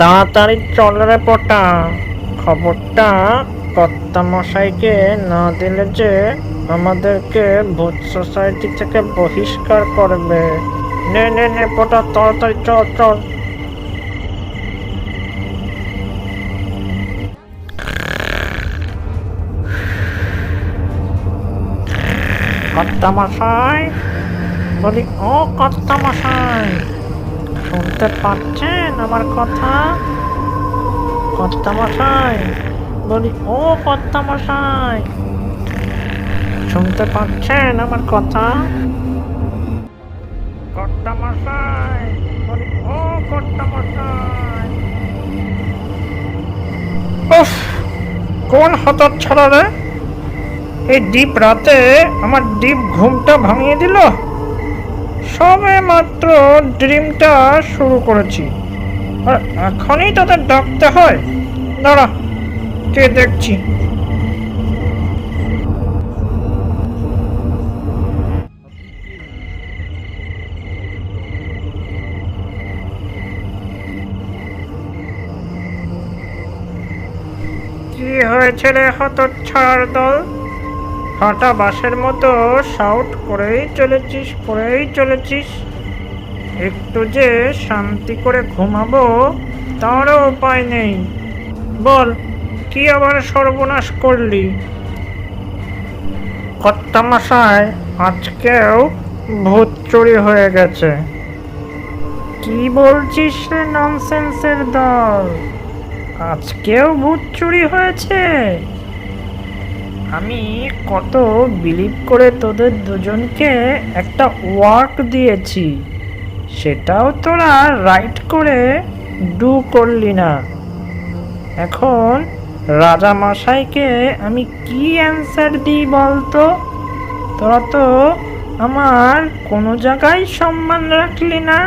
তাড়াতাড়ি চল রে পটা। খবরটা কর্তা মশাইকে না দিলে যে আমাদেরকে ভূত সোসাইটি থেকে বহিষ্কার করবে। নে নে নে পটা, তাড়াতাড়ি চল চল। কর্তা মশাই বলি, ও কর্তা মশাই শুনতে পাচ্ছেন আমার কথা? কর্তা মশাই বলি, ও কর্তামশাই, শুনতে পাচ্ছেন আমার কথা? বলি, ও কোন হঠাৎ ছাড়া রে? এই ডিপ রাতে আমার ডিপ ঘুমটা ভাঙিয়ে দিল? সবে মাত্র ড্রিমটা শুরু করেছি। আর এখনই তাদের ডাকতে হয়। দাঁড়া, কে দেখছি? কি হয়েছে রে ছাড় দল? ফাটা বাসের মতো শাউট করেই চলেছিস করেই চলেছিস। একটু যে শান্তি করে ঘুমাবো, তারও উপায় নেই। বল, কি আবার সর্বনাশ করলি? কর্তামশায়, আজকেও ভূত চুরি হয়ে গেছে। কি বলছিস রে ননসেন্সের দল? আজকেও ভূত চুরি হয়েছে? আমি কত বিলিভ করে তোদের দুজনকে একটা ওয়ার্ক দিয়েছি, সেটাও তোরা রাইট করে ডু করলি না। এখন রাজা মশাইকে আমি কি অ্যান্সার দিই বলতো? তোরা তো আমার কোনো জায়গায় সম্মান রাখলি না।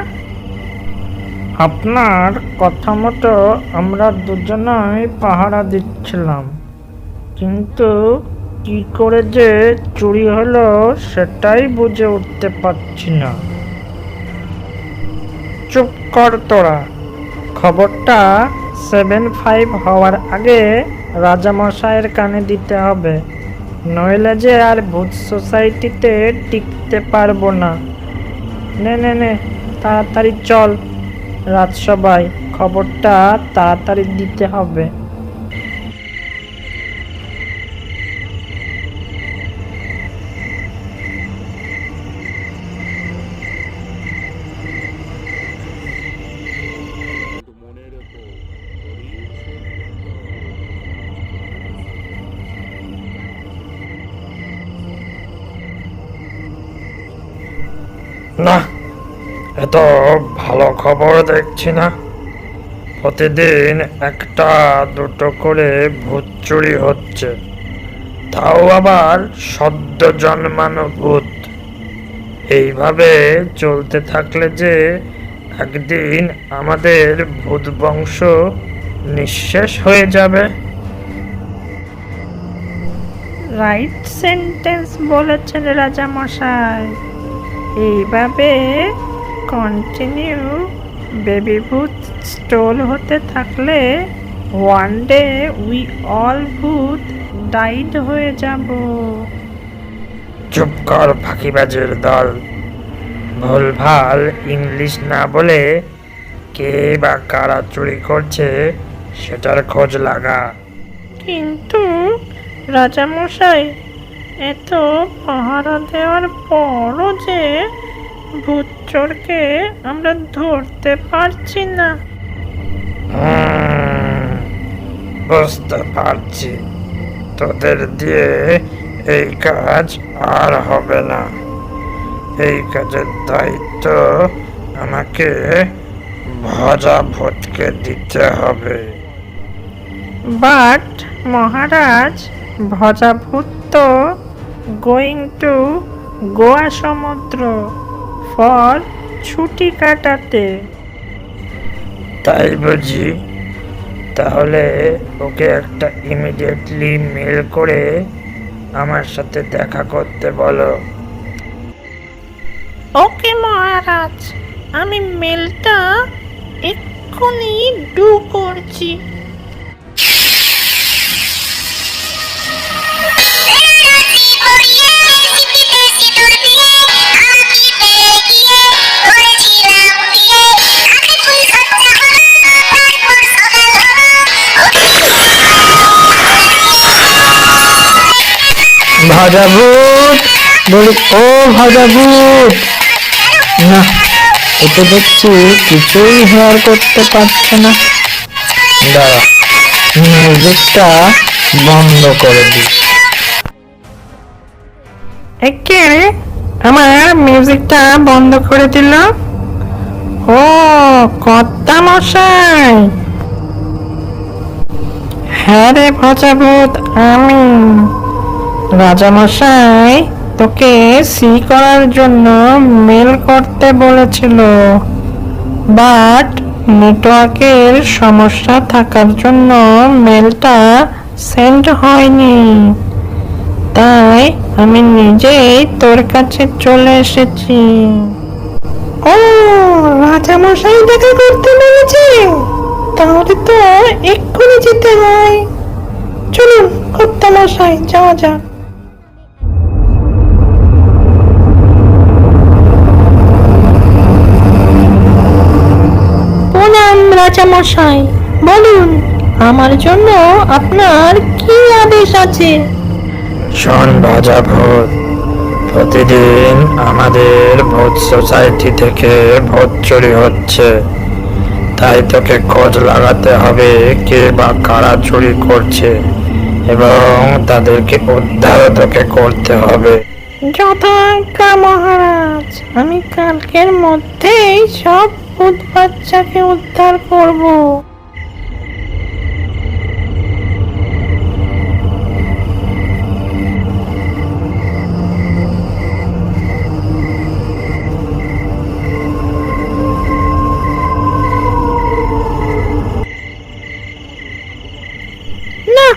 আপনার কথা মতো আমরা দুজনাই পাহারা দিচ্ছিলাম, কিন্তু কি করে যে চুরি হলো সেটাই বুঝে উঠতে পারছি না। চুপ কর তোরা। খবরটা সেভেন ফাইভ হওয়ার আগে রাজামশাইয়ের কানে দিতে হবে। নইলে যে আর ভূত সোসাইটিতে টিকতে পারব না। নে নে নে, তাড়াতাড়ি চল। রাজসভায় খবরটা তাড়াতাড়ি দিতে হবে। না, এত ভালো খবর দেখছি না। প্রতিদিন একটা, দুটো করে ভূত চুরি হচ্ছে। তাও আবার সদ্য জন্মানো ভূত। এইভাবে চলতে থাকলে যে একদিন আমাদের ভূত বংশ নিঃশেষ হয়ে যাবে। রাইট সেন্টেন্স বলেছেন রাজা মশাই এইভাবে কন্টিনিউ বেবি ভূত স্টোল হতে থাকলে ওয়ান ডে উই অল ভূত ডাইড হয়ে যাব। চুপ কর ফাঁকিবাজের দল। ভুলভাল ইংলিশ না বলে কে বা কারা চুরি করছে সেটার খোঁজ লাগা। কিন্তু রাজা মশাই এত পাহারা দেওয়ার পরও যে ভূত চোরকে আমরা ধরতে পারছি না। বুঝতে পারছি। তোদের দিয়ে এই কাজ আর হবে না। এই কাজের দায়িত্ব আমাকে ভজা ভটকে দিতে হবে। বাট মহারাজ ভজাভূত তো গোয়িং টু গোয়া সমুদ্র ফর ছুটি কাটাতে। তাই বুঝি তাহলে ওকে একটা ইমিডিয়েটলি মেল করে আমার সাথে দেখা করতে বলো। ওকে মহারাজ আমি মেলটা এক্ষুনি ডু করছি। ভাজা ভূত বলি ও ভাজা ভূত না ও তো দেখছি কিছুই হেয়ার করতে পারছে না। দাঁড়া, মিউজিকটা বন্ধ করে দিই। একে, আমার মিউজিকটা বন্ধ করে দিল। ও, কর্তা মশাই। হ্যাঁ রে ভজাভূত আমি রাজামশাই, তোকে সি করার জন্য মেল করতে বলেছিল। বাট নেটওয়ার্কের সমস্যা থাকার জন্য মেলটা সেন্ড হয়নি। তাই আমি নিজেই তোর কাছে চলে এসেছি। ও, রাজামশাই দেখা করতে বলেছে। তাহলে তো এক্ষুনি যেতে হয়। চলুন কর্তা মশাই যাওয়া যাক। রাজামশাই বলুন আমার জন্য আপনার কি আদেশ আছে? শোন ভাজা ভূত প্রতিদিন আমাদের ভূত সোসাইটি থেকে ভূত চুরি হচ্ছে। তাই তোকে খোঁজ লাগাতে হবে কে বা কারা চুরি করছে এবং তাদেরকে উদ্ধার তোকে করতে হবে। যথাজ্ঞা মহারাজ আমি কালকের মধ্যেই সব ভূত বাচ্চাকে উদ্ধার করব। না,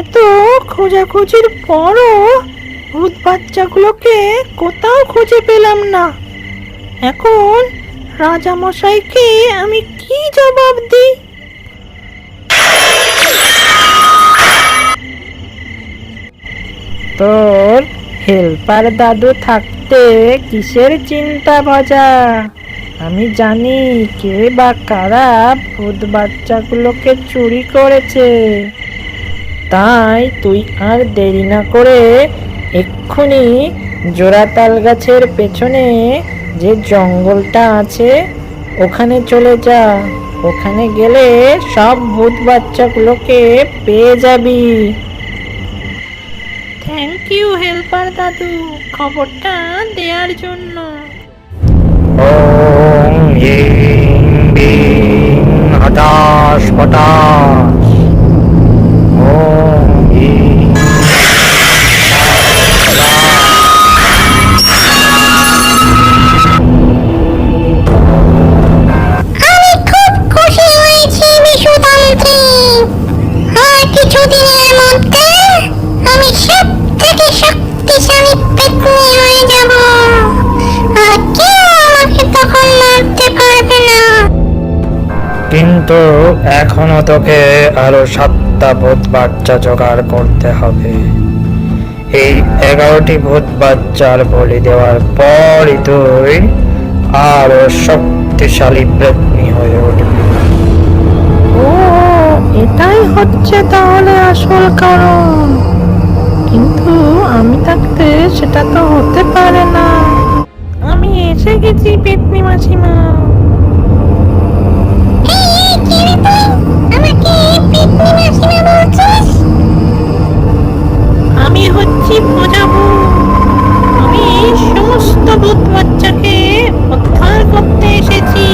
এত খোঁজাখুঁজির পরও ভূত বাচ্চাগুলোকে কোথাও খুঁজে পেলাম না। এখন রাজামশাইকে আমি কি জবাব দিই? তোর হেল্পার দাদু থাকতে কিসের চিন্তা ভজা? আমি জানি কে বা কারা ভূত বাচ্চাগুলোকে চুরি করেছে। তাই তুই আর দেরি না করে এক্ষুনি জোড়াতাল গাছের পেছনে যে জঙ্গলটা আছে ওখানে চলে যা। ওখানে গেলে সব ভূত বাচ্চাগুলোকে পেয়ে যাবি। থ্যাংক ইউ হেল্পার দাদু। খবরটা দেওয়ার জন্য। ওম হিং বিং কিন্তু এখনও তোকে আরও সাতটা ভূত বাচ্চা জোগাড় করতে হবে। এই এগারোটি ভূত বাচ্চার বলি দেওয়ার পরই তুই আরও শক্তিশালী প্রেতনি হয়ে উঠবি। ও, এটাই হচ্ছে তাহলে আসল কারণ। কিন্তু আমি থাকতে সেটা তো হতে পারে না। আমি এসে গেছি পেতনি মাসিমা এই, এই, কে রে তুই? আমাকে পেতনি মাসিমা বলছিস আমি হচ্ছি প্রজাভূ আমি সমস্ত ভূত বাচ্চাকে উদ্ধার করতে এসেছি।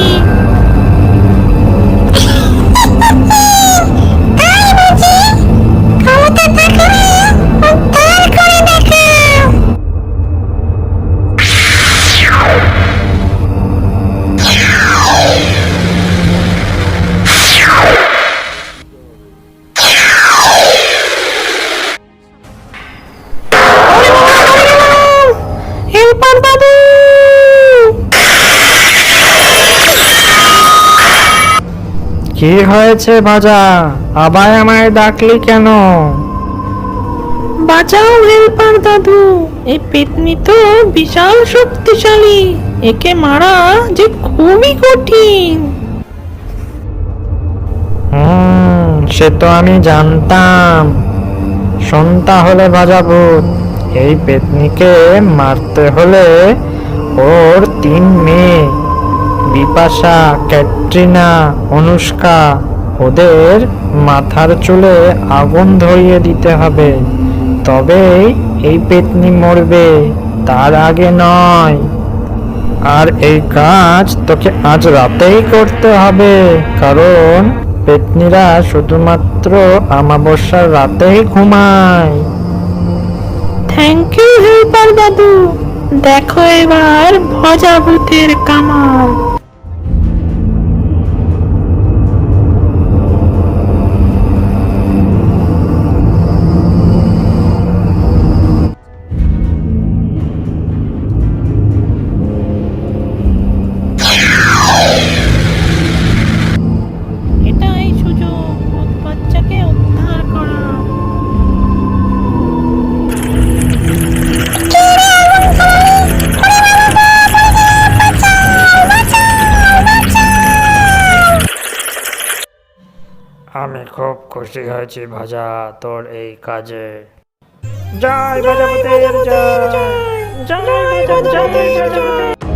কি হয়েছে ভাজা? আবার আমায় ডাকলি কেন? বাঁচাও হেল্পার দাদু। এই পেতনি তো বিশাল শক্তিশালী। একে মারা যে খুবই কঠিন। হুম সে তো আমি জানতাম। শোন তাহলে ভাজা ভূত এই পেতনিকে মারতে হলে ওর তিন মেয়ে। বিপাশা, ক্যাটরিনা, অনুষ্কা, ওদের মাথার চুলে আগুন ধরিয়ে দিতে হবে। তবেই এই পেতনি মরবে, তার আগে নয়। আর এই কাজ তোকে আজ রাতেই করতে হবে, কারণ পেতনিরা শুধুমাত্র আমাবস্যার রাতেই ঘুমায়। থ্যাংক ইউ হেল্পার দাদু দেখো এবার ভজা ভূতের কামাল। খুব খুশি হয়েছি ভাজা তোর এই কাজে জয় ভাজা জয় জয় জয় জয়